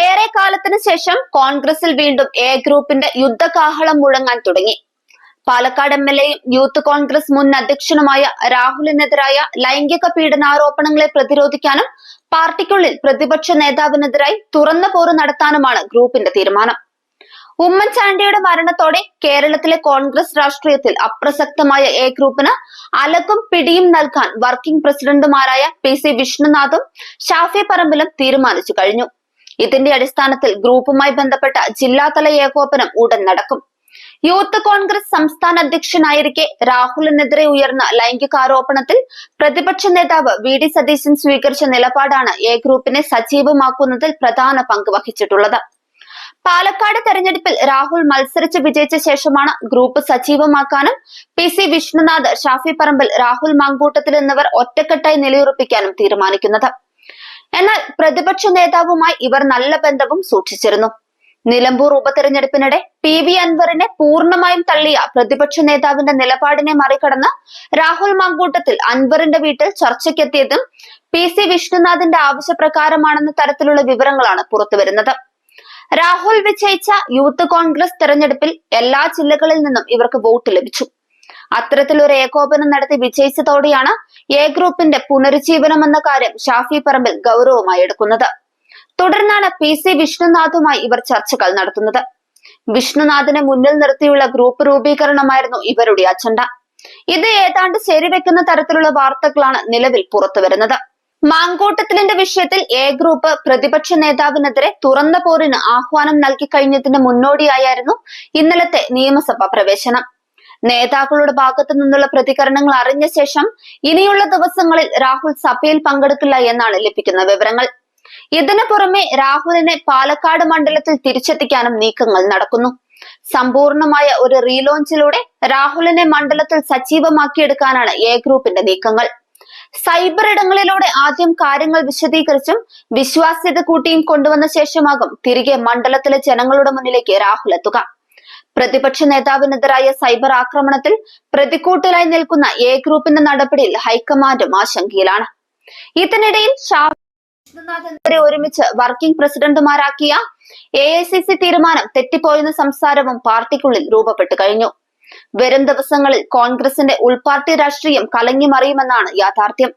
ഏറെ കാലത്തിന് ശേഷം കോൺഗ്രസിൽ വീണ്ടും എ ഗ്രൂപ്പിന്റെ യുദ്ധകാഹളം മുഴങ്ങാൻ തുടങ്ങി. പാലക്കാട് എം എൽ എയും യൂത്ത് കോൺഗ്രസ് മുൻ അധ്യക്ഷനുമായ രാഹുലിനെതിരായ ലൈംഗിക പീഡനാരോപണങ്ങളെ പ്രതിരോധിക്കാനും പാർട്ടിക്കുള്ളിൽ പ്രതിപക്ഷ നേതാവിനെതിരായി തുറന്ന പോറ് നടത്താനുമാണ് ഗ്രൂപ്പിന്റെ തീരുമാനം. ഉമ്മൻചാണ്ടിയുടെ മരണത്തോടെ കേരളത്തിലെ കോൺഗ്രസ് രാഷ്ട്രീയത്തിൽ അപ്രസക്തമായ എ ഗ്രൂപ്പിന് അലക്കും പിടിയും നൽകാൻ വർക്കിംഗ് പ്രസിഡന്റുമാരായ പി സി വിഷ്ണുനാഥും ഷാഫി പറമ്പിലും തീരുമാനിച്ചു കഴിഞ്ഞു. ഇതിന്റെ അടിസ്ഥാനത്തിൽ ഗ്രൂപ്പുമായി ബന്ധപ്പെട്ട ജില്ലാതല ഏകോപനം ഉടൻ നടക്കും. യൂത്ത് കോൺഗ്രസ് സംസ്ഥാന അധ്യക്ഷനായിരിക്കെ രാഹുലിനെതിരെ ഉയർന്ന ലൈംഗികാരോപണത്തിൽ പ്രതിപക്ഷ നേതാവ് വി ഡി സതീശൻ സ്വീകരിച്ച നിലപാടാണ് എ ഗ്രൂപ്പിനെ സജീവമാക്കുന്നതിൽ പ്രധാന പങ്ക് വഹിച്ചിട്ടുള്ളത്. പാലക്കാട് തെരഞ്ഞെടുപ്പിൽ രാഹുൽ മത്സരിച്ച് വിജയിച്ച ശേഷമാണ് ഗ്രൂപ്പ് സജീവമാക്കാനും പി സി വിഷ്ണുനാഥ് ഷാഫി പറമ്പിൽ രാഹുൽ മാങ്കൂട്ടത്തിൽ എന്നിവർ ഒറ്റക്കെട്ടായി നിലയുറപ്പിക്കാനും തീരുമാനിക്കുന്നത്. എന്നാൽ പ്രതിപക്ഷ നേതാവുമായി ഇവർ നല്ല ബന്ധവും സൂക്ഷിച്ചിരുന്നു. നിലമ്പൂർ ഉപതെരഞ്ഞെടുപ്പിനിടെ പി വി അൻവറിനെ പൂർണമായും തള്ളിയ പ്രതിപക്ഷ നേതാവിന്റെ നിലപാടിനെ മറികടന്ന് രാഹുൽ മാങ്കൂട്ടത്തിൽ അൻവറിന്റെ വീട്ടിൽ ചർച്ചയ്ക്കെത്തിയതും പി സി വിഷ്ണുനാഥിന്റെ ആവശ്യപ്രകാരമാണെന്ന തരത്തിലുള്ള വിവരങ്ങളാണ് പുറത്തുവരുന്നത്. രാഹുൽ വിജയിച്ച യൂത്ത് കോൺഗ്രസ് തെരഞ്ഞെടുപ്പിൽ എല്ലാ ജില്ലകളിൽ നിന്നും ഇവർക്ക് വോട്ട് ലഭിച്ചു. അത്തരത്തിലൊരു ഏകോപനം നടത്തി വിജയിച്ചതോടെയാണ് എ ഗ്രൂപ്പിന്റെ പുനരുജ്ജീവനം എന്ന കാര്യം ഷാഫി പറമ്പിൽ ഗൗരവമായി എടുക്കുന്നത്. തുടർന്നാണ് പി സി വിഷ്ണുനാഥുമായി ഇവർ ചർച്ചകൾ നടത്തുന്നത്. വിഷ്ണുനാഥിനെ മുന്നിൽ നിർത്തിയുള്ള ഗ്രൂപ്പ് രൂപീകരണമായിരുന്നു ഇവരുടെ അജണ്ട. ഇത് ഏതാണ്ട് ശരിവെക്കുന്ന തരത്തിലുള്ള വാർത്തകളാണ് നിലവിൽ പുറത്തുവരുന്നത്. മാങ്കൂട്ടത്തിലിന്റെ വിഷയത്തിൽ എ ഗ്രൂപ്പ് പ്രതിപക്ഷ നേതാവിനെതിരെ തുറന്ന പോരിന് ആഹ്വാനം നൽകി കഴിഞ്ഞതിന് മുന്നോടിയായിരുന്നു ഇന്നലത്തെ നിയമസഭാ പ്രവേശനം. നേതാക്കളുടെ ഭാഗത്തു നിന്നുള്ള പ്രതികരണങ്ങൾ അറിഞ്ഞ ശേഷം ഇനിയുള്ള ദിവസങ്ങളിൽ രാഹുൽ സഭയിൽ പങ്കെടുക്കില്ല എന്നാണ് ലഭിക്കുന്ന വിവരങ്ങൾ. ഇതിനു പുറമെ രാഹുലിനെ പാലക്കാട് മണ്ഡലത്തിൽ തിരിച്ചെത്തിക്കാനും നീക്കങ്ങൾ നടക്കുന്നു. സമ്പൂർണമായ ഒരു റീലോഞ്ചിലൂടെ രാഹുലിനെ മണ്ഡലത്തിൽ സജീവമാക്കിയെടുക്കാനാണ് എ ഗ്രൂപ്പിന്റെ നീക്കങ്ങൾ. സൈബർ ഇടങ്ങളിലൂടെ ആദ്യം കാര്യങ്ങൾ വിശദീകരിച്ചും വിശ്വാസ്യത കൂട്ടിയും കൊണ്ടുവന്ന ശേഷമാകും തിരികെ മണ്ഡലത്തിലെ ജനങ്ങളുടെ മുന്നിലേക്ക് രാഹുൽ എത്തുക. പ്രതിപക്ഷ നേതാവിനെതിരായ സൈബർ ആക്രമണത്തിൽ പ്രതിക്കൂട്ടിലായി നിൽക്കുന്ന എ ഗ്രൂപ്പിന്റെ നടപടിയിൽ ഹൈക്കമാൻഡും ആശങ്കയിലാണ്. ഇതിനിടയിൽ ഷാ വിഷ്ണുനാഥനെതിരെ ഒരുമിച്ച് വർക്കിംഗ് പ്രസിഡന്റുമാരാക്കിയ എ ഐ സി സി തീരുമാനം തെറ്റിപ്പോയെന്ന സംസാരവും പാർട്ടിക്കുള്ളിൽ രൂപപ്പെട്ടു കഴിഞ്ഞു. വരും ദിവസങ്ങളിൽ കോൺഗ്രസിന്റെ ഉൾപാർട്ടി രാഷ്ട്രീയം കലങ്ങിമറിയുമെന്നാണ് യാഥാർത്ഥ്യം.